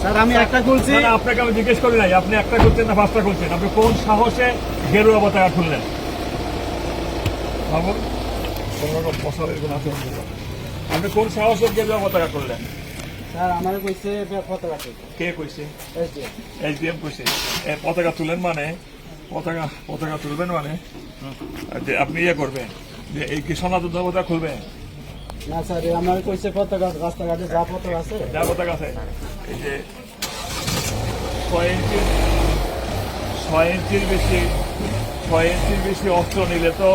Sir আমি একটা খুলছি। না, না, আপনাকে আমি জিজ্ঞেস করি নাই। আপনি একটা করছেন না পাঁচটা করছেন আপনি কোন সাহসে গেরুয়া পতাকা খুললেন? ভাবুন কোনো রকম কোনো আচরণ আপনি কোন সাহসে গেরুয়া পতাকা করলেন স্যার আমার কইছে কত রাখে কে কইছে? এসডিএম কইছে। পতাকা তুলেন মানে? পতাকা পতাকা তুলবেন মানে? আপনি ইয়ে করবেন? এই কি সনাতন পতাকা খুলবেন না স্যার আমার কইছে পতাকা রাস্তাঘাটে যা পতাকা আছে। যা পতাকা আছে। এই যে ছয় ইঞ্চি ছয় ইঞ্চির বেশি ছয় ইঞ্চির বেশি অস্ত্র নিলে তো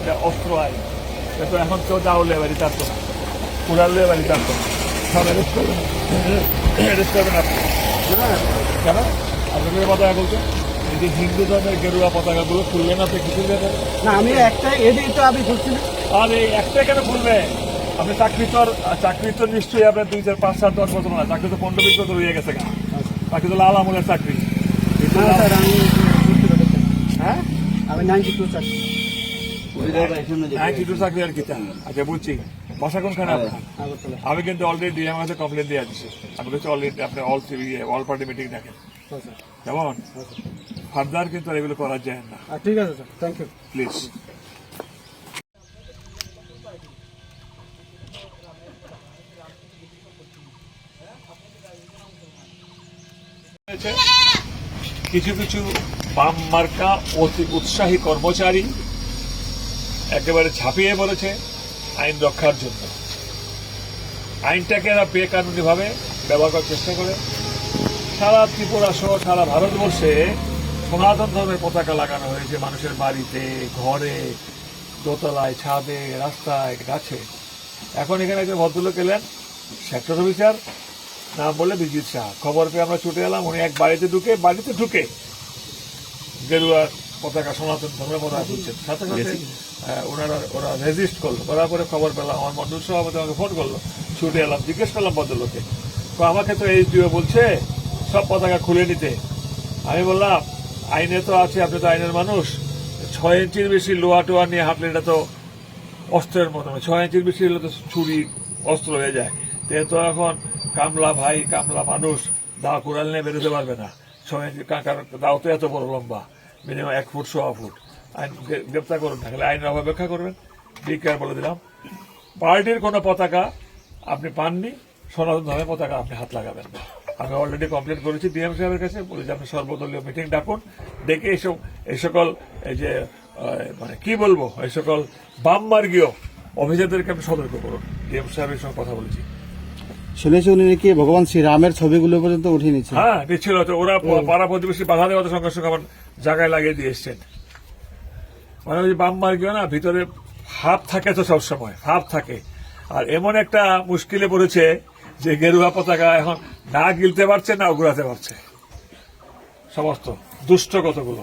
এটা অস্ত্র আইন। এটা তো এখন কেউ দাউলে বাড়ি চারতো না কুড়ালে বাড়ি চারতো না সব অ্যারেস্ট করবেন। অ্যারেস্ট করবেন আপনি। কেন? আপনাদের পতাকা বলছেন এই যে হিন্দু ধর্মের গেরুয়া পতাকাগুলো খুললেন আপনি কিছু দেবেন না আমি একটা এদিকে তো আমি খুলছি আর এই একটা কেন খুলবে আপনি চাকরি তো চাকরি তো নিশ্চয়ই আপনার দুই চার পাঁচ সাত দশ বছর না চাকরি তো পনেরো বিশ বছর হয়ে গেছে গা। চাকরি তো লাল আমলের চাকরি। হ্যাঁ আমি নাইনটি টু চাকরি হ্যাঁ কিছু চাকরি। আর কি চান? আচ্ছা বুঝছি। বাসা কোনখানে আমি কিন্তু অলরেডি আমার কাছে কমপ্লেন দিয়ে দিচ্ছি আমি বলছি অলরেডি আপনি অল অল পার্টি মিটিং দেখেন। কেমন ফার্দার কিন্তু এগুলো করা যায় না। ঠিক আছে স্যার থ্যাংক ইউ প্লিজ কিছু কিছু বাম মার্কা অতি উৎসাহী কর্মচারী একেবারে ছাপিয়ে পড়েছে আইন রক্ষার জন্য। আইনটাকে এরা বেকানুনি ভাবে ব্যবহার করার চেষ্টা করে। সারা ত্রিপুরা সহ সারা ভারতবর্ষে সনাতন ধর্মের পতাকা লাগানো হয়েছে মানুষের বাড়িতে ঘরে দোতলায় ছাদে রাস্তায় গাছে। এখন এখানে একজন ভদ্রলোক এলেন সেক্টর অফিসার নাম বলে বিজিৎ শাহ। খবর পেয়ে আমরা ছুটে এলাম উনি এক বাড়িতে ঢুকে বাড়িতে ঢুকে গেরুয়ার পতাকা সনাতন ধর্মের পতাকা তুলছেন। সাথে সাথে ওনারা ওরা রেজিস্ট করল। করার পরে খবর পেলাম আমার মন্ডল সভাপতি আমাকে ফোন করল। ছুটে এলাম জিজ্ঞেস করলাম ভদ্রলোকে তো আমাকে তো এই বলছে সব পতাকা খুলে নিতে। আমি বললাম, আইনে তো আছে, আপনি তো আইনের মানুষ। ছয় ইঞ্চির বেশি লোহা টোয়া নিয়ে হাঁটলে এটা তো অস্ত্রের মতো ছয় ইঞ্চির বেশি হলে তো ছুরি, অস্ত্র হয়ে যায়। তো এখন কামলা ভাই, কামলা মানুষ দা কুড়াল নিয়ে বেরোতে পারবে না। ছয় ইঞ্চি কা- কারণ দাও তো এত বড় লম্বা মিনিমাম এক ফুট, সোয়া ফুট। আইন গ্রেপ্তার করুন খালি আইনের অপেক্ষা করবেন। বিজ্ঞান বলে দিলাম। পার্টির কোনো পতাকা আপনি পাননি, সনাতন ধর্মের পতাকা আপনি হাত লাগাবেন না। আমি অলরেডি কমপ্লেন করেছি ডিএম সাহেবের কাছে। বলে যে আপনি সর্বদলীয় মিটিং ডাকুন। ডেকে এইসব এই সকল এই যে মানে কি বলব এই সকল বাম মার্গীয় অভিজাতদেরকে আপনি সতর্ক করুন। ডিএম সাহেবের সঙ্গে কথা বলেছি। শুনেছি উনি নাকি ভগবান শ্রীরামের ছবিগুলো পর্যন্ত উঠিয়ে নিচ্ছে হ্যাঁ নিচ্ছিল তো ওরা পাড়া প্রতিবেশী বাধা দেওয়ার সঙ্গে সঙ্গে আমার জায়গায় লাগিয়ে দিয়ে এসছেন। মানে ওই বাম মার্গীয় না ভিতরে হাফ থাকে তো সবসময় হাফ থাকে। আর এমন একটা মুশকিলে পড়েছে যে গেরুয়া পতাকা এখন না গিলতে পারছে না উগড়াতে পারছে। সমস্ত দুষ্ট কতগুলো?